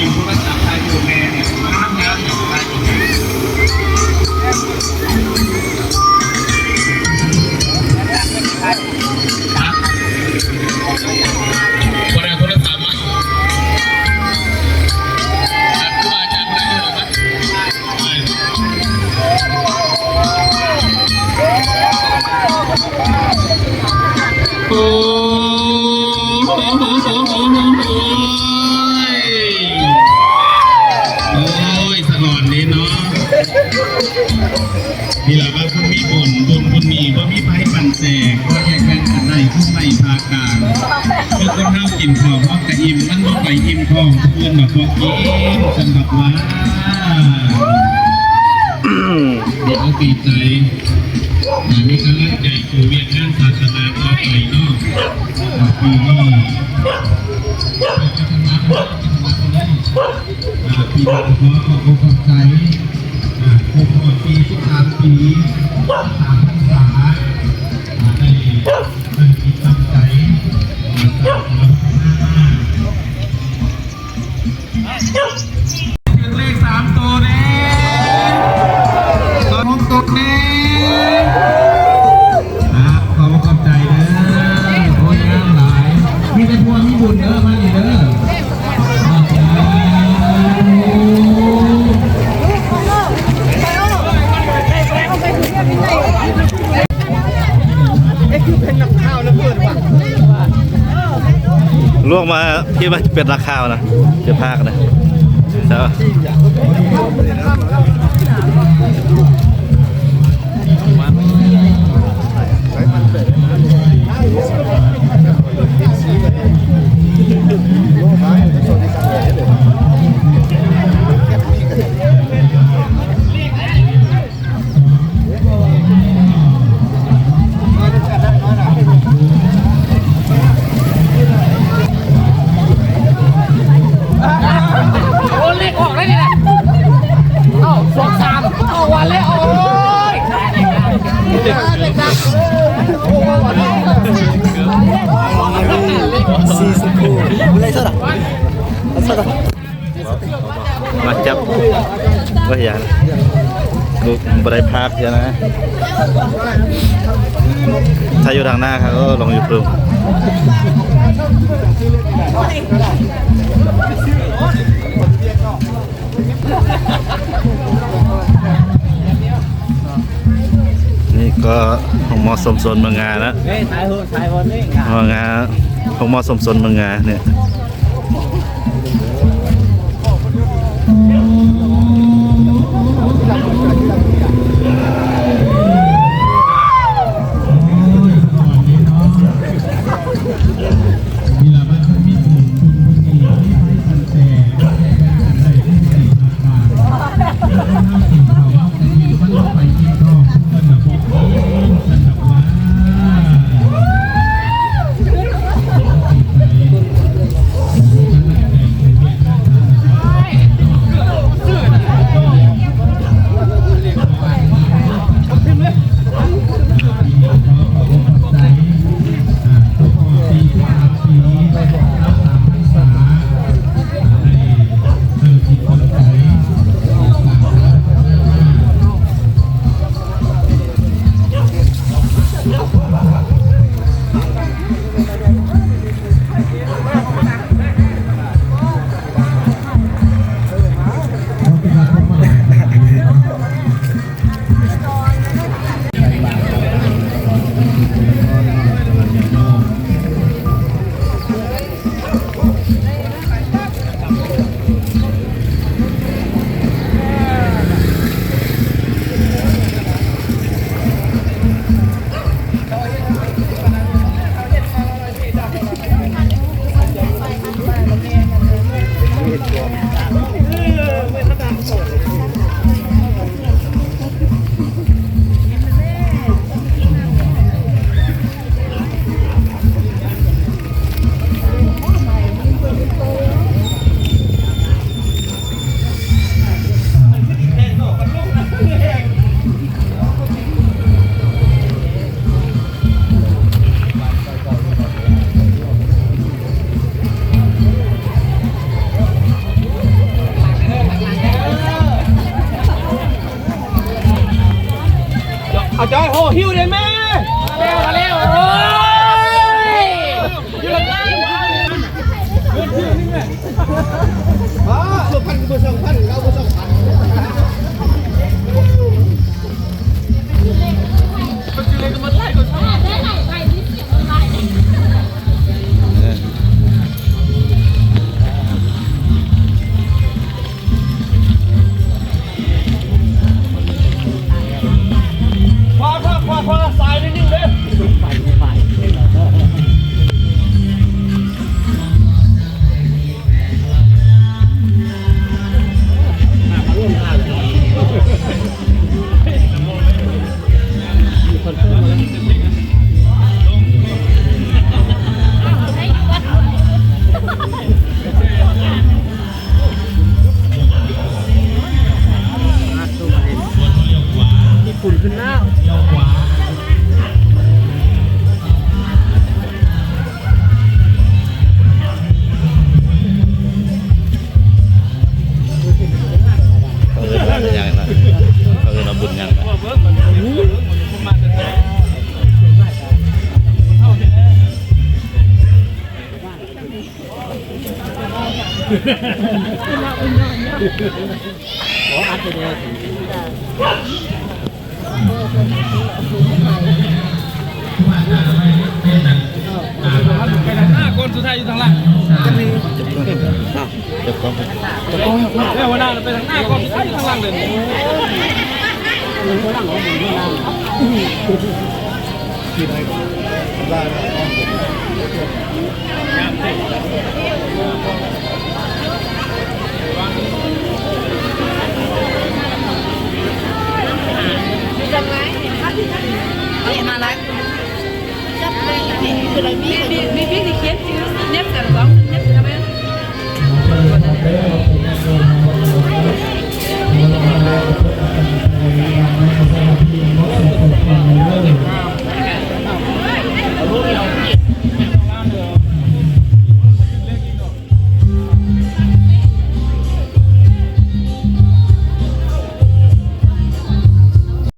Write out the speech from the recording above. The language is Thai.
ยิงโทรศัพท์ใครอยู่แม่เนี่ยมาทำงานอยู่ใครอยู่ากินของเพราะกะอิ่มมันบ่ไปอิ่มท้องเพื่อนแบบบอกอิ่มสำหรับว่าเดี๋ยวปีใจมีกำลังใจสู่เวียนงานศาสนาต่อไปเนาะปีนี้ปีนี้ขอขอบคุณขอบใจครบรอบปีที่สามปีสามพร บุญเด้อมานี่เด้อลวกมาคิดว่าจะเป็นราคานะจะพากนะใช่ปะ มาจับก็ย่างลูกบได้พากใช่ไหมถ้าอยู่ทางหน้าครับ ก็ลงยูทูบนี่ก็ของมอสมสนเมืองงานะเฮ้ยถ่ายหุ่นถ่ายวันนี้งาน เมืองงาของมอสมสนเมืองงาเนี่ย เออเม่ธรรมดา โอ้โหิวเลยแม่เร็วเร็วโอ้ยอยู่หลังบ้านอ๋อสุพรรณบุรีสองพันเราบุรีสองพัน có ăn thì được con chú thay thằng lại chụp con chụp con đây hồi nào về thằng nào con chú thay thằng lăng lên Hãy subscribe cho kênh Ghiền Mì Gõ Để không bỏ lỡ những video hấp มาไล้วนี่คืออะไรมีมีมีเขียนชื่อเน็บกันสองเน็บกันไหม